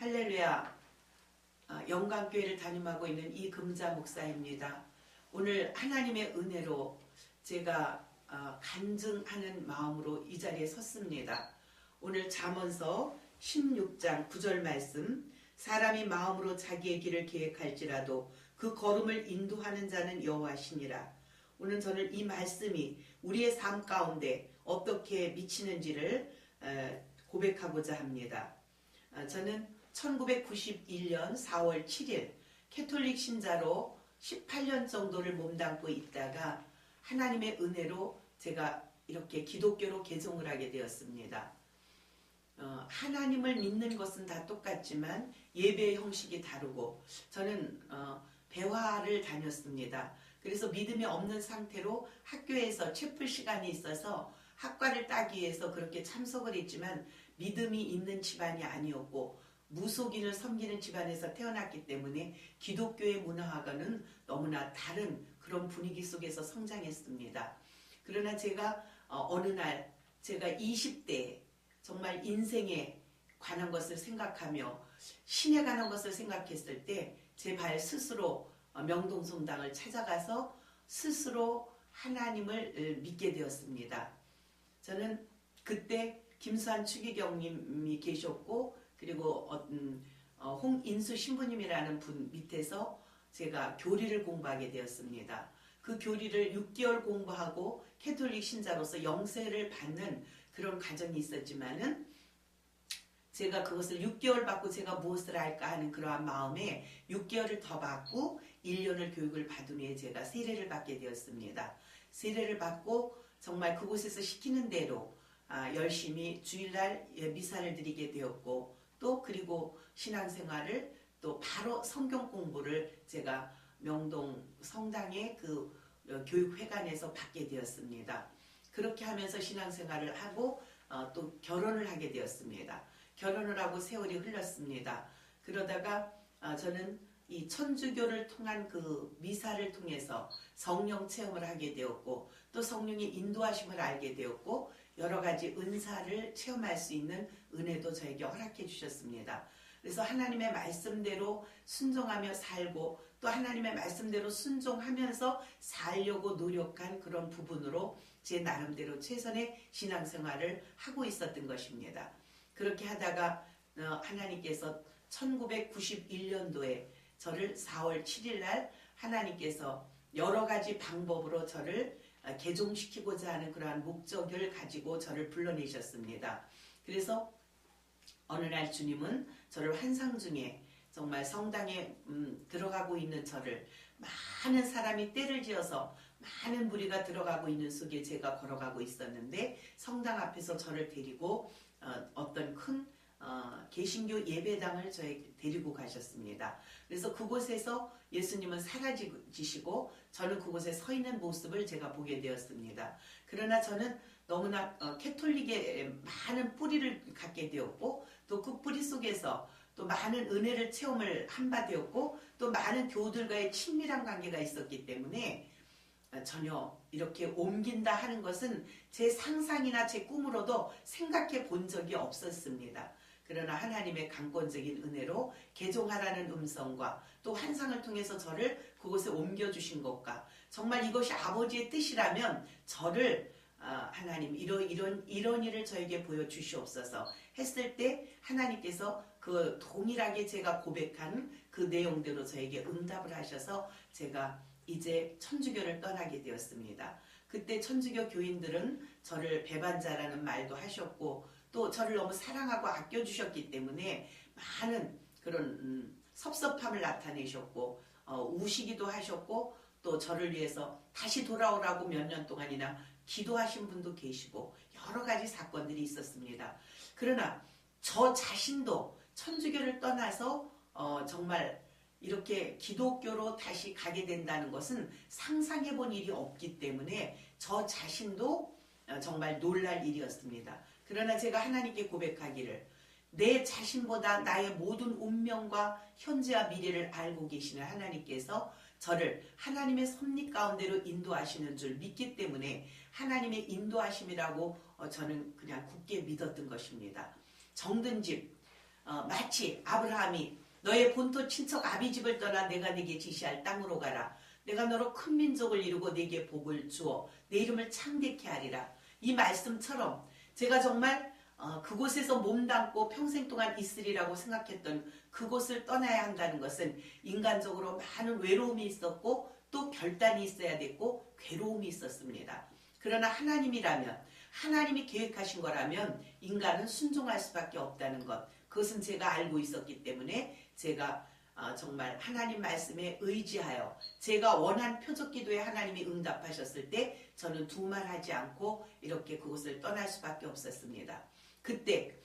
할렐루야 아, 영광교회를 담임하고 있는 이금자 목사입니다. 오늘 하나님의 은혜로 제가 아, 간증하는 마음으로 이 자리에 섰습니다. 오늘 잠언서 16장 9절 말씀 사람이 마음으로 자기의 길을 계획할지라도 그 걸음을 인도하는 자는 여호와시니라. 오늘 저는 이 말씀이 우리의 삶 가운데 어떻게 미치는지를 에, 고백하고자 합니다. 아, 저는 1991년 4월 7일 캐톨릭 신자로 18년 정도를 몸담고 있다가 하나님의 은혜로 제가 이렇게 기독교로 개종을 하게 되었습니다. 어, 하나님을 믿는 것은 다 똑같지만 예배의 형식이 다르고 저는 어, 배화를 다녔습니다. 그래서 믿음이 없는 상태로 학교에서 채플 시간이 있어서 학과를 따기 위해서 그렇게 참석을 했지만 믿음이 있는 집안이 아니었고 무속인을 섬기는 집안에서 태어났기 때문에 기독교의 문화와는 너무나 다른 그런 분위기 속에서 성장했습니다. 그러나 제가 어, 느 날 제가 20대 정말 인생에 관한 것을 생각하며 신에 관한 것을 생각했을 때 제 발 스스로 어, 명동성당을 찾아가서 스스로 하나님을 믿게 되었습니다. 저는 그때 김수환 추기경님이 계셨고 그리고 어떤 어, 홍인수 신부님이라는 분 밑에서 제가 교리를 공부하게 되었습니다. 그 교리를 6개월 공부하고 캐톨릭 신자로서 영세를 받는 그런 과정이 있었지만은 제가 그것을 6개월 받고 제가 무엇을 할까 하는 그러한 마음에 6개월을 더 받고 1년을 교육을 받은 후에 제가 세례를 받게 되었습니다. 세례를 받고 정말 그곳에서 시키는 대로 아, 열심히 주일날 미사를 드리게 되었고 또 그리고 신앙생활을 또 바로 성경 공부를 제가 명동 성당의 그 어, 교육회관에서 받게 되었습니다. 그렇게 하면서 신앙생활을 하고 어, 또 결혼을 하게 되었습니다. 결혼을 하고 세월이 흘렀습니다. 그러다가 어, 저는 이 천주교를 통한 그 미사를 통해서 성령 체험을 하게 되었고 또 성령의 인도하심을 알게 되었고 여러 가지 은사를 체험할 수 있는 은혜도 저에게 허락해 주셨습니다. 그래서 하나님의 말씀대로 순종하며 살고 또 하나님의 말씀대로 순종하면서 살려고 노력한 그런 부분으로 제 나름대로 최선의 신앙생활을 하고 있었던 것입니다. 그렇게 하다가 어, 하나님께서 1991년도에 저를 4월 7일 날 하나님께서 여러 가지 방법으로 저를 어, 개종시키고자 하는 그러한 목적을 가지고 저를 불러내셨습니다. 그래서 어느 날 주님은 저를 환상 중에 정말 성당에 음, 들어가고 있는 저를 많은 사람이 때를 지어서 많은 무리가 들어가고 있는 속에 제가 걸어가고 있었는데 성당 앞에서 저를 데리고 어, 떤큰 어, 개신교 예배당을 저에게 데리고 가셨습니다. 그래서 그곳에서 예수님은 사라지시고 저는 그곳에 서 있는 모습을 제가 보게 되었습니다. 그러나 저는 너무나 어, 캐톨릭의 많은 뿌리를 갖게 되었고 또 그 뿌리 속에서 또 많은 은혜를 체험을 한 바 되었고 또 많은 교우들과의 친밀한 관계가 있었기 때문에 어, 전혀 이렇게 옮긴다 하는 것은 제 상상이나 제 꿈으로도 생각해 본 적이 없었습니다. 그러나 하나님의 강권적인 은혜로 개종하라는 음성과 또 환상을 통해서 저를 그곳에 옮겨주신 것과 정말 이것이 아버지의 뜻이라면 저를 어, 하나님 이런 이런 이런 일을 저에게 보여 주시옵소서 했을 때 하나님께서 그 동일하게 제가 고백한 그 내용대로 저에게 응답을 하셔서 제가 이제 천주교를 떠나게 되었습니다. 그때 천주교 교인들은 저를 배반자라는 말도 하셨고 또 저를 너무 사랑하고 아껴주셨기 때문에 많은 그런 음, 섭섭함을 나타내셨고 어, 우시기도 하셨고 또 저를 위해서 다시 돌아오라고 몇 년 동안이나 기도하신 분도 계시고 여러 가지 사건들이 있었습니다. 그러나 저 자신도 천주교를 떠나서 어, 정말 이렇게 기독교로 다시 가게 된다는 것은 상상해 본 일이 없기 때문에 저 자신도 어, 정말 놀랄 일이었습니다. 그러나 제가 하나님께 고백하기를 내 자신보다 나의 모든 운명과 현재와 미래를 알고 계시는 하나님께서 저를 하나님의 섭리 가운데로 인도하시는 줄 믿기 때문에 하나님의 인도하심이라고 어, 저는 그냥 굳게 믿었던 것입니다. 정든 집 어, 마치 아브라함이 너의 본토 친척 아비 집을 떠나 내가 네게 지시할 땅으로 가라. 내가 너로 큰 민족을 이루고 네게 복을 주어 내 이름을 창대케 하리라. 이 말씀처럼 제가 정말 어, 그곳에서 몸담고 평생 동안 있으리라고 생각했던 그곳을 떠나야 한다는 것은 인간적으로 많은 외로움이 있었고 또 결단이 있어야 됐고 괴로움이 있었습니다. 그러나 하나님이라면 하나님이 계획하신 거라면 인간은 순종할 수밖에 없다는 것 그것은 제가 알고 있었기 때문에 제가 어, 정말 하나님 말씀에 의지하여 제가 원한 표적 기도에 하나님이 응답하셨을 때 저는 두말하지 않고 이렇게 그곳을 떠날 수밖에 없었습니다. 그때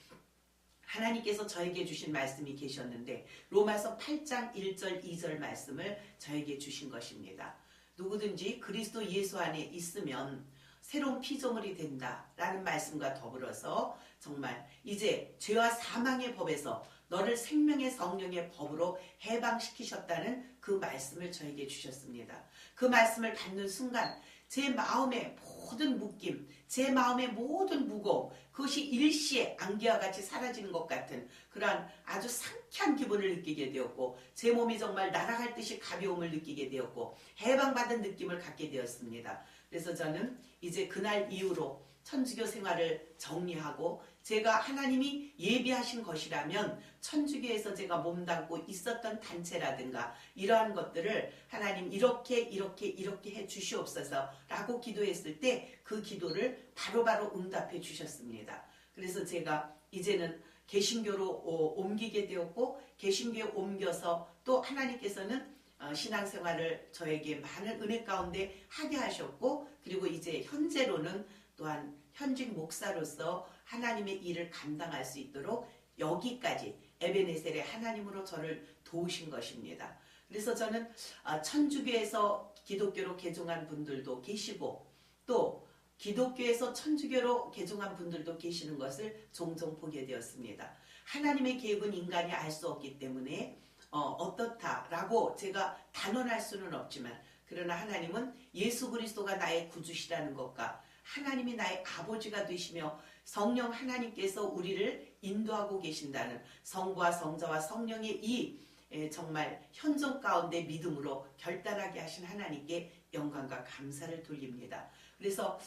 하나님께서 저에게 주신 말씀이 계셨는데 로마서 8장 1절 2절 말씀을 저에게 주신 것입니다. 누구든지 그리스도 예수 안에 있으면 새로운 피조물이 된다라는 말씀과 더불어서 정말 이제 죄와 사망의 법에서 너를 생명의 성령의 법으로 해방시키셨다는 그 말씀을 저에게 주셨습니다. 그 말씀을 받는 순간 제 마음의 모든 묶임, 제 마음의 모든 무거움, 그것이 일시에 안개와 같이 사라지는 것 같은 그러한 아주 상쾌한 기분을 느끼게 되었고, 제 몸이 정말 날아갈 듯이 가벼움을 느끼게 되었고, 해방받은 느낌을 갖게 되었습니다. 그래서 저는 이제 그날 이후로 천주교 생활을 정리하고 제가 하나님이 예비하신 것이라면 천주교에서 제가 몸담고 있었던 단체라든가 이러한 것들을 하나님 이렇게 이렇게 이렇게 해 주시옵소서 라고 기도했을 때 그 기도를 바로바로 바로 응답해 주셨습니다. 그래서 제가 이제는 개신교로 옮기게 되었고 개신교에 옮겨서 또 하나님께서는 어, 신앙생활을 저에게 많은 은혜 가운데 하게 하셨고 그리고 이제 현재로는 또한 현직 목사로서 하나님의 일을 감당할 수 있도록 여기까지 에베네셀의 하나님으로 저를 도우신 것입니다. 그래서 저는 아, 천주교에서 기독교로 개종한 분들도 계시고 또 기독교에서 천주교로 개종한 분들도 계시는 것을 종종 보게 되었습니다. 하나님의 계획은 인간이 알 수 없기 때문에 어, 떻다라고 제가 단언할 수는 없지만 그러나 하나님은 예수 그리스도가 나의 구주시라는 것과 하나님이 나의 아버지가 되시며 성령 하나님께서 우리를 인도하고 계신다는 성부와 성자와 성령의 이 정말 현존 가운데 믿음으로 결단하게 하신 하나님께 영광과 감사를 돌립니다. 그래서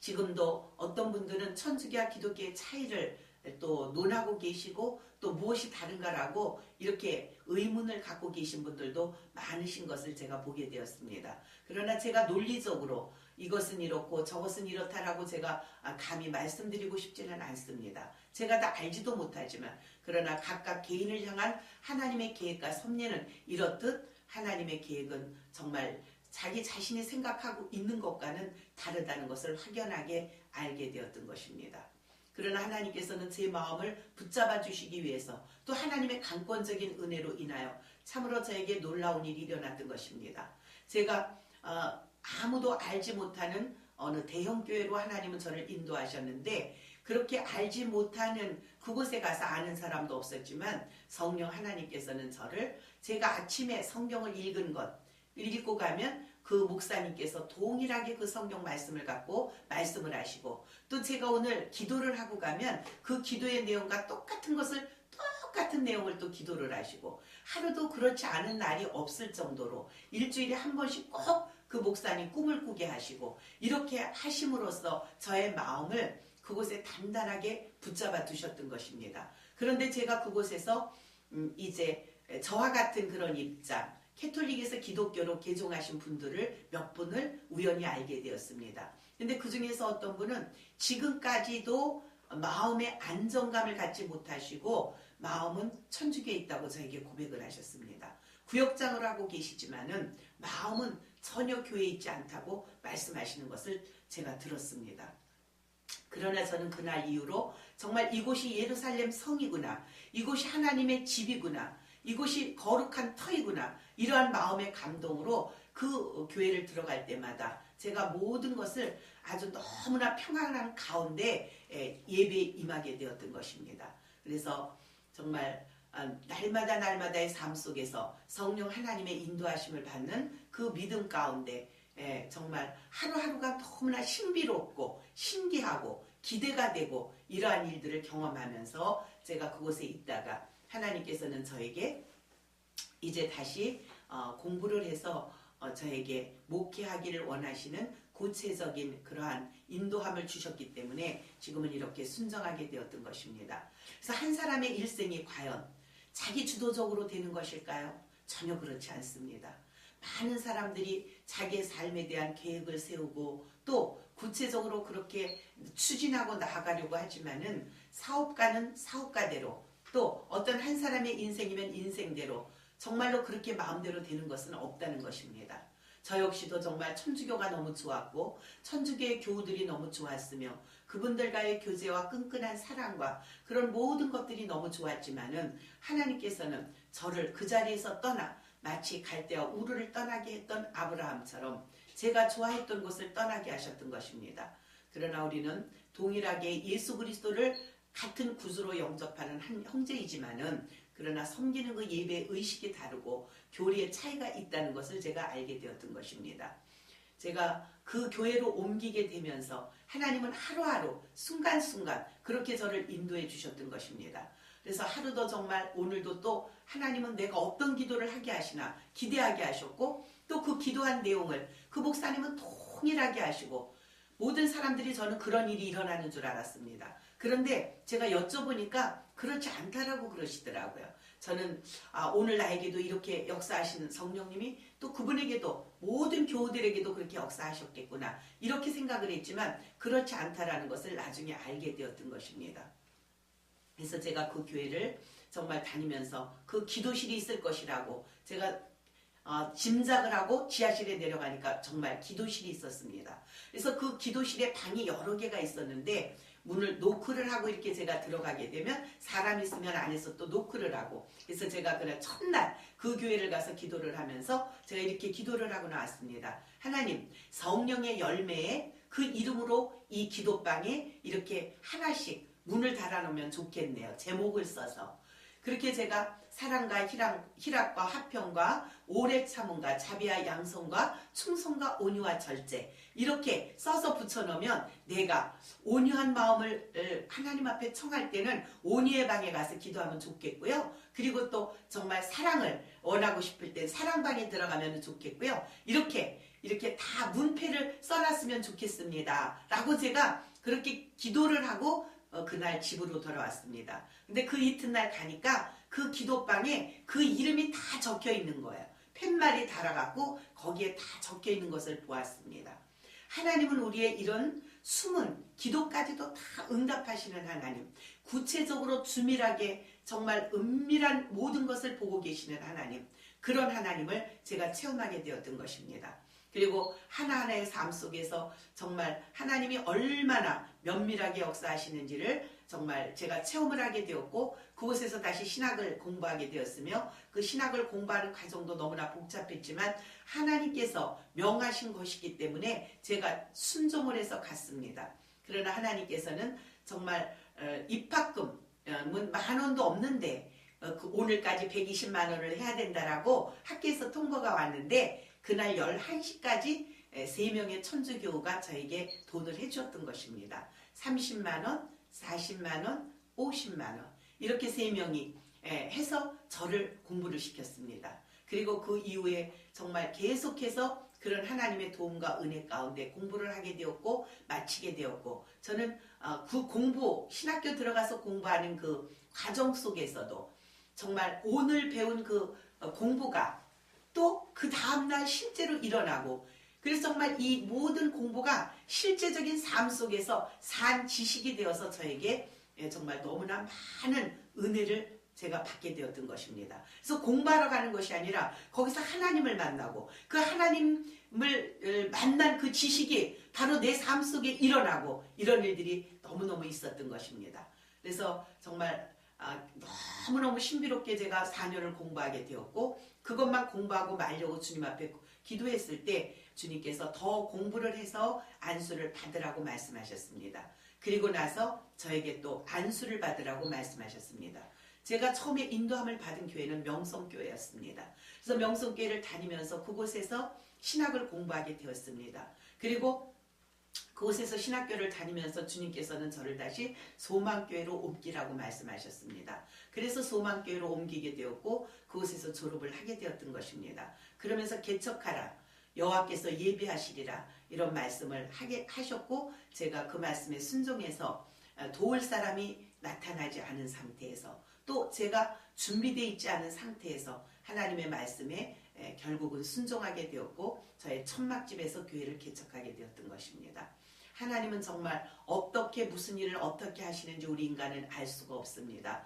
지금도 어떤 분들은 천주교와 기독교의 차이를 또 논하고 계시고 또 무엇이 다른가라고 이렇게 의문을 갖고 계신 분들도 많으신 것을 제가 보게 되었습니다. 그러나 제가 논리적으로 이것은 이렇고 저것은 이렇다라고 제가 아, 감히 말씀드리고 싶지는 않습니다. 제가 다 알지도 못하지만 그러나 각각 개인을 향한 하나님의 계획과 섭리는 이렇듯 하나님의 계획은 정말 자기 자신이 생각하고 있는 것과는 다르다는 것을 확연하게 알게 되었던 것입니다. 그러나 하나님께서는 제 마음을 붙잡아 주시기 위해서 또 하나님의 강권적인 은혜로 인하여 참으로 저에게 놀라운 일이 일어났던 것입니다. 제가 어, 아무도 알지 못하는 어느 대형 교회로 하나님은 저를 인도하셨는데 그렇게 알지 못하는 그곳에 가서 아는 사람도 없었지만 성령 하나님께서는 저를 제가 아침에 성경을 읽은 것 읽고 가면 그 목사님께서 동일하게 그 성경 말씀을 갖고 말씀을 하시고 또 제가 오늘 기도를 하고 가면 그 기도의 내용과 똑같은 것을 똑같은 내용을 또 기도를 하시고 하루도 그렇지 않은 날이 없을 정도로 일주일에 한 번씩 꼭 그 목사님 꿈을 꾸게 하시고 이렇게 하심으로써 저의 마음을 그곳에 단단하게 붙잡아 두셨던 것입니다. 그런데 제가 그곳에서 음 이제 저와 같은 그런 입장, 캐톨릭에서 기독교로 개종하신 분들을 몇 분을 우연히 알게 되었습니다. 근데 그 중에서 어떤 분은 지금까지도 마음의 안정감을 갖지 못하시고 마음은 천주교에 있다고 저에게 고백을 하셨습니다. 구역장을 하고 계시지만은 마음은 전혀 교회에 있지 않다고 말씀하시는 것을 제가 들었습니다. 그러나 저는 그날 이후로 정말 이곳이 예루살렘 성이구나. 이곳이 하나님의 집이구나. 이곳이 거룩한 터이구나. 이러한 마음의 감동으로 그 교회를 들어갈 때마다 제가 모든 것을 아주 너무나 평안한 가운데 예배에 임하게 되었던 것입니다. 그래서 정말 아, 날마다 날마다의 삶 속에서 성령 하나님의 인도하심을 받는 그 믿음 가운데 정말 하루하루가 너무나 신비롭고 신기하고 기대가 되고 이러한 일들을 경험하면서 제가 그곳에 있다가 하나님께서는 저에게 이제 다시 어, 공부를 해서 어, 저에게 목회하기를 원하시는 구체적인 그러한 인도함을 주셨기 때문에 지금은 이렇게 순정하게 되었던 것입니다. 그래서 한 사람의 일생이 과연 자기 주도적으로 되는 것일까요? 전혀 그렇지 않습니다. 많은 사람들이 자기의 삶에 대한 계획을 세우고 또 구체적으로 그렇게 추진하고 나아가려고 하지만은 사업가는 사업가대로 또 어떤 한 사람의 인생이면 인생대로 정말로 그렇게 마음대로 되는 것은 없다는 것입니다. 저 역시도 정말 천주교가 너무 좋았고 천주교의 교우들이 너무 좋았으며 그분들과의 교제와 끈끈한 사랑과 그런 모든 것들이 너무 좋았지만은 하나님께서는 저를 그 자리에서 떠나 마치 갈대와 우르를 떠나게 했던 아브라함처럼 제가 좋아했던 곳을 떠나게 하셨던 것입니다. 그러나 우리는 동일하게 예수 그리스도를 같은 구주로 영접하는 한 형제이지만은 그러나 섬기는 그 예배 의식이 다르고 교리의 차이가 있다는 것을 제가 알게 되었던 것입니다. 제가 그 교회로 옮기게 되면서 하나님은 하루하루 순간순간 그렇게 저를 인도해 주셨던 것입니다. 그래서 하루도 정말 오늘도 또 하나님은 내가 어떤 기도를 하게 하시나 기대하게 하셨고 또 그 기도한 내용을 그 목사님은 동일하게 하시고 모든 사람들이 저는 그런 일이 일어나는 줄 알았습니다. 그런데 제가 여쭤보니까 그렇지 않다라고 그러시더라고요. 저는 아, 오늘 나에게도 이렇게 역사하시는 성령님이 또 그분에게도 모든 교우들에게도 그렇게 역사하셨겠구나 이렇게 생각을 했지만 그렇지 않다라는 것을 나중에 알게 되었던 것입니다. 그래서 제가 그 교회를 정말 다니면서 그 기도실이 있을 것이라고 제가 어, 짐작을 하고 지하실에 내려가니까 정말 기도실이 있었습니다. 그래서 그 기도실에 방이 여러 개가 있었는데 문을 노크를 하고 이렇게 제가 들어가게 되면 사람 있으면 안에서 또 노크를 하고 그래서 제가 그날 첫날 그 교회를 가서 기도를 하면서 제가 이렇게 기도를 하고 나왔습니다. 하나님 성령의 열매에 그 이름으로 이 기도방에 이렇게 하나씩 문을 달아놓으면 좋겠네요. 제목을 써서 그렇게 제가 사랑과 희락, 희락과 화평과 오래 참음과 자비와 양성과 충성과 온유와 절제 이렇게 써서 붙여놓으면 내가 온유한 마음을 하나님 앞에 청할 때는 온유의 방에 가서 기도하면 좋겠고요. 그리고 또 정말 사랑을 원하고 싶을 때 사랑방에 들어가면 좋겠고요. 이렇게 이렇게 다 문패를 써놨으면 좋겠습니다. 라고 제가 그렇게 기도를 하고 어, 그날 집으로 돌아왔습니다. 근데 그 이튿날 가니까 그 기도방에 그 이름이 다 적혀 있는 거예요. 팻말이 달아갖고 거기에 다 적혀 있는 것을 보았습니다. 하나님은 우리의 이런 숨은 기도까지도 다 응답하시는 하나님. 구체적으로 주밀하게 정말 은밀한 모든 것을 보고 계시는 하나님. 그런 하나님을 제가 체험하게 되었던 것입니다. 그리고 하나하나의 삶 속에서 정말 하나님이 얼마나 면밀하게 역사하시는지를 정말 제가 체험을 하게 되었고 그곳에서 다시 신학을 공부하게 되었으며 그 신학을 공부하는 과정도 너무나 복잡했지만 하나님께서 명하신 것이기 때문에 제가 순종을 해서 갔습니다. 그러나 하나님께서는 정말 어, 입학금은 만 원도 없는데 어, 그 오늘까지 120만 원을 해야 된다라고 학교에서 통보가 왔는데 그날 11시까지 3명의 천주교우가 저에게 돈을 해주었던 것입니다. 30만원, 40만원, 50만원 이렇게 3명이 해서 저를 공부를 시켰습니다. 그리고 그 이후에 정말 계속해서 그런 하나님의 도움과 은혜 가운데 공부를 하게 되었고 마치게 되었고 저는 어, 그 공부 신학교 들어가서 공부하는 그 과정 속에서도 정말 오늘 배운 그 어, 공부가 또 그 다음날 실제로 일어나고 그래서 정말 이 모든 공부가 실제적인 삶 속에서 산 지식이 되어서 저에게 예, 정말 너무나 많은 은혜를 제가 받게 되었던 것입니다. 그래서 공부하러 가는 것이 아니라 거기서 하나님을 만나고 그 하나님을 만난 그 지식이 바로 내 삶 속에 일어나고 이런 일들이 너무너무 있었던 것입니다. 그래서 정말 아, 너무너무 신비롭게 제가 4년을 공부하게 되었고 그것만 공부하고 말려고 주님 앞에 기도했을 때 주님께서 더 공부를 해서 안수를 받으라고 말씀하셨습니다. 그리고 나서 저에게 또 안수를 받으라고 말씀하셨습니다. 제가 처음에 인도함을 받은 교회는 명성교회였습니다. 그래서 명성교회를 다니면서 그곳에서 신학을 공부하게 되었습니다. 그리고 그곳에서 신학교를 다니면서 주님께서는 저를 다시 소망교회로 옮기라고 말씀하셨습니다. 그래서 소망교회로 옮기게 되었고 그곳에서 졸업을 하게 되었던 것입니다. 그러면서 개척하라. 여호와께서 예배하시리라 이런 말씀을 하게 하셨고 제가 그 말씀에 순종해서 어, 도울 사람이 나타나지 않은 상태에서 또 제가 준비되어 있지 않은 상태에서 하나님의 말씀에 에, 결국은 순종하게 되었고 저의 천막집에서 교회를 개척하게 되었던 것입니다. 하나님은 정말 어떻게 무슨 일을 어떻게 하시는지 우리 인간은 알 수가 없습니다.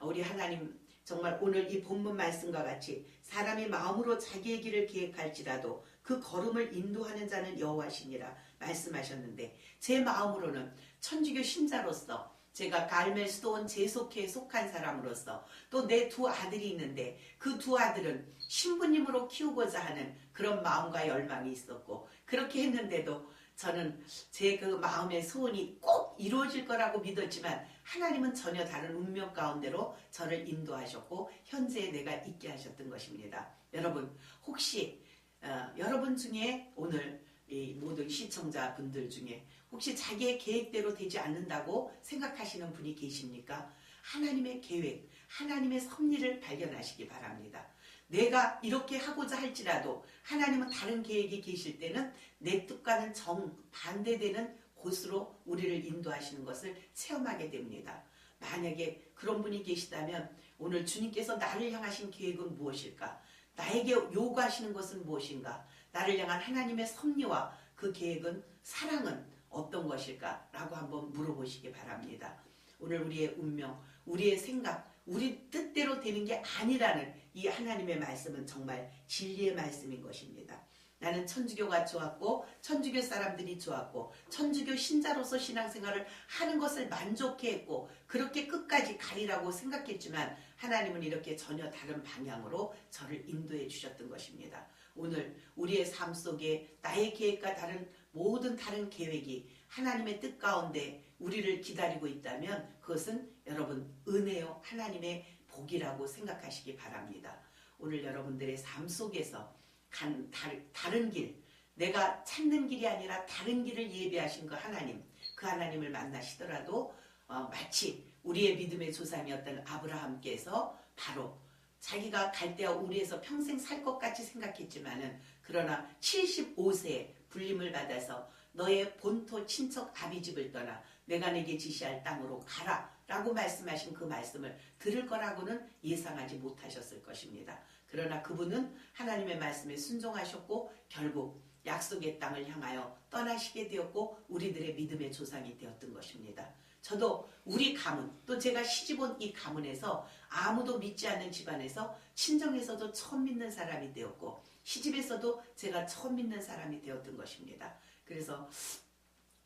우리 하나님 정말 오늘 이 본문 말씀과 같이 사람이 마음으로 자기의 길을 계획할지라도 그 걸음을 인도하는 자는 여호와시니라 말씀하셨는데 제 마음으로는 천주교 신자로서 제가 갈멜 스톤 제속회에 속한 사람으로서 또 내 두 아들이 있는데 그 두 아들은 신부님으로 키우고자 하는 그런 마음과 열망이 있었고 그렇게 했는데도 저는 제 그 마음의 소원이 꼭 이루어질 거라고 믿었지만 하나님은 전혀 다른 운명 가운데로 저를 인도하셨고 현재 내가 있게 하셨던 것입니다. 여러분 혹시 어, 여러분 중에 오늘 이 모든 시청자분들 중에 혹시 자기의 계획대로 되지 않는다고 생각하시는 분이 계십니까? 하나님의 계획, 하나님의 섭리를 발견하시기 바랍니다. 내가 이렇게 하고자 할지라도 하나님은 다른 계획이 계실 때는 내 뜻과는 정 반대되는 곳으로 우리를 인도하시는 것을 체험하게 됩니다. 만약에 그런 분이 계시다면 오늘 주님께서 나를 향하신 계획은 무엇일까? 나에게 요구하시는 것은 무엇인가? 나를 향한 하나님의 섭리와 그 계획은 사랑은 어떤 것일까? 라고 한번 물어보시기 바랍니다. 오늘 우리의 운명, 우리의 생각, 우리 뜻대로 되는 게 아니라는 이 하나님의 말씀은 정말 진리의 말씀인 것입니다. 나는 천주교가 좋았고 천주교 사람들이 좋았고 천주교 신자로서 신앙생활을 하는 것을 만족해 했고 그렇게 끝까지 가리라고 생각했지만 하나님은 이렇게 전혀 다른 방향으로 저를 인도해 주셨던 것입니다. 오늘 우리의 삶 속에 나의 계획과 다른 모든 다른 계획이 하나님의 뜻 가운데 우리를 기다리고 있다면 그것은 여러분 은혜요 하나님의 복이라고 생각하시기 바랍니다. 오늘 여러분들의 삶 속에서 간, 다른 길, 내가 찾는 길이 아니라 다른 길을 예비하신 그 하나님, 그 하나님을 만나시더라도 어, 마치 우리의 믿음의 조상이었던 아브라함께서 바로 자기가 갈대아 우리에서 평생 살 것 같이 생각했지만은 그러나 75세에 불림을 받아서 너의 본토 친척 아비집을 떠나 내가 내게 지시할 땅으로 가라 라고 말씀하신 그 말씀을 들을 거라고는 예상하지 못하셨을 것입니다. 그러나 그분은 하나님의 말씀에 순종하셨고 결국 약속의 땅을 향하여 떠나시게 되었고 우리들의 믿음의 조상이 되었던 것입니다. 저도 우리 가문 또 제가 시집 온 이 가문에서 아무도 믿지 않는 집안에서 친정에서도 처음 믿는 사람이 되었고 시집에서도 제가 처음 믿는 사람이 되었던 것입니다. 그래서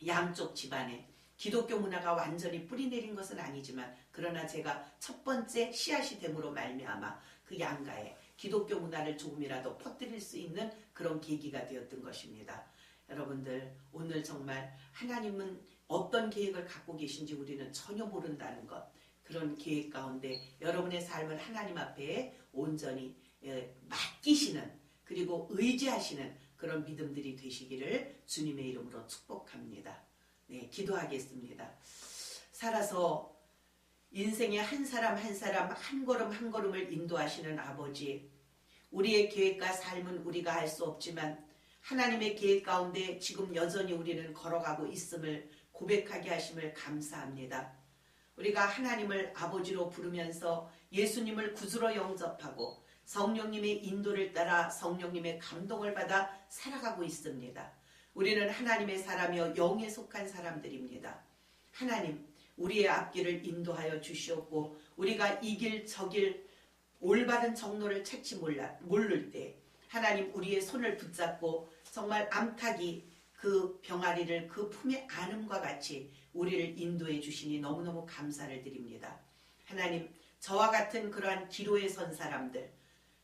양쪽 집안에 기독교 문화가 완전히 뿌리내린 것은 아니지만 그러나 제가 첫 번째 씨앗이 됨으로 말미암아 그 양가에 기독교 문화를 조금이라도 퍼뜨릴 수 있는 그런 계기가 되었던 것입니다. 여러분들 오늘 정말 하나님은 어떤 계획을 갖고 계신지 우리는 전혀 모른다는 것 그런 계획 가운데 여러분의 삶을 하나님 앞에 온전히 예, 맡기시는 그리고 의지하시는 그런 믿음들이 되시기를 주님의 이름으로 축복합니다. 네, 기도하겠습니다. 살아서 인생의 한 사람 한 사람 한 걸음 한 걸음을 인도하시는 아버지, 우리의 계획과 삶은 우리가 알 수 없지만 하나님의 계획 가운데 지금 여전히 우리는 걸어가고 있음을 고백하게 하심을 감사합니다. 우리가 하나님을 아버지로 부르면서 예수님을 구주로 영접하고 성령님의 인도를 따라 성령님의 감동을 받아 살아가고 있습니다. 우리는 하나님의 사람이여 영에 속한 사람들입니다. 하나님, 우리의 앞길을 인도하여 주시옵고 우리가 이길 저길 올바른 정로를 찾지 몰라, 모를 때 하나님 우리의 손을 붙잡고 정말 암탉이 그 병아리를 그 품에 안음과 같이 우리를 인도해 주시니 너무너무 감사를 드립니다. 하나님 저와 같은 그러한 기로에 선 사람들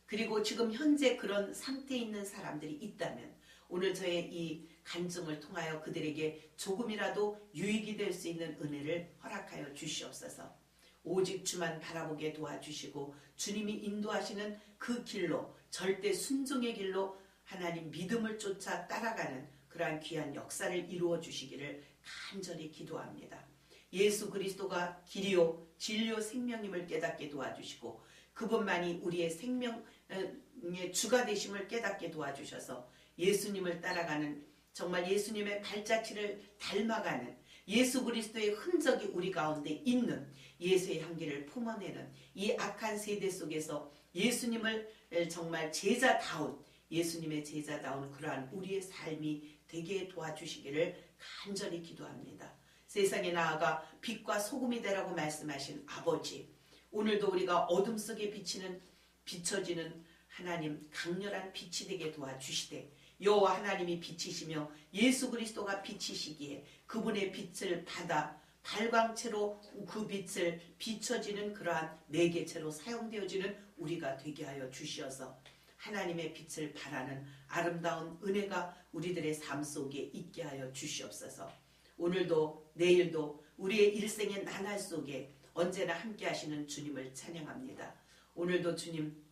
그리고 지금 현재 그런 상태에 있는 사람들이 있다면 오늘 저의 이 간증을 통하여 그들에게 조금이라도 유익이 될 수 있는 은혜를 허락하여 주시옵소서. 오직 주만 바라보게 도와주시고 주님이 인도하시는 그 길로 절대 순종의 길로 하나님 믿음을 쫓아 따라가는 그러한 귀한 역사를 이루어 주시기를 간절히 기도합니다. 예수 그리스도가 길이요 진리요 생명임을 깨닫게 도와주시고 그분만이 우리의 생명의 주가 되심을 깨닫게 도와주셔서 예수님을 따라가는 정말 예수님의 발자취를 닮아가는 예수 그리스도의 흔적이 우리 가운데 있는 예수의 향기를 품어내는 이 악한 세대 속에서 예수님을 정말 제자다운 예수님의 제자다운 그러한 우리의 삶이 되게 도와주시기를 간절히 기도합니다. 세상에 나아가 빛과 소금이 되라고 말씀하신 아버지 오늘도 우리가 어둠 속에 비치는 비춰지는 하나님 강렬한 빛이 되게 도와주시되 여호와 하나님이 빛이시며 예수 그리스도가 빛이시기에 그분의 빛을 받아 발광체로 그 빛을 비춰지는 그러한 매개체로 사용되어지는 우리가 되게 하여 주시어서 하나님의 빛을 바라는 아름다운 은혜가 우리들의 삶 속에 있게 하여 주시옵소서. 오늘도 내일도 우리의 일생의 나날 속에 언제나 함께 하시는 주님을 찬양합니다. 오늘도 주님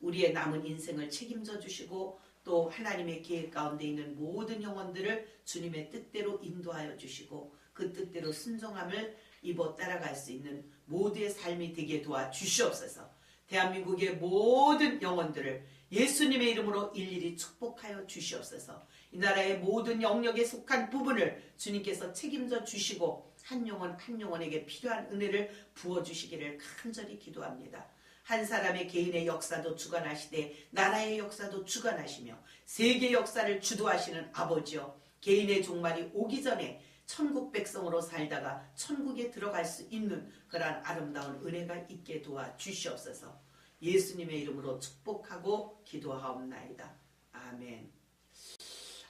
우리의 남은 인생을 책임져 주시고 또 하나님의 계획 가운데 있는 모든 영혼들을 주님의 뜻대로 인도하여 주시고 그 뜻대로 순종함을 입어 따라갈 수 있는 모두의 삶이 되게 도와 주시옵소서. 대한민국의 모든 영혼들을 예수님의 이름으로 일일이 축복하여 주시옵소서. 이 나라의 모든 영역에 속한 부분을 주님께서 책임져 주시고 한 영혼 한 영혼에게 필요한 은혜를 부어 주시기를 간절히 기도합니다. 한 사람의 개인의 역사도 주관하시되 나라의 역사도 주관하시며 세계 역사를 주도하시는 아버지여 개인의 종말이 오기 전에 천국 백성으로 살다가 천국에 들어갈 수 있는 그러한 아름다운 은혜가 있게 도와 주시옵소서. 예수님의 이름으로 축복하고 기도하옵나이다. 아멘.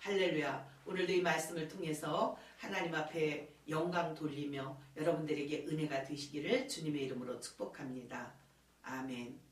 할렐루야. 오늘도 이 말씀을 통해서 하나님 앞에 영광 돌리며 여러분들에게 은혜가 되시기를 주님의 이름으로 축복합니다. 아멘.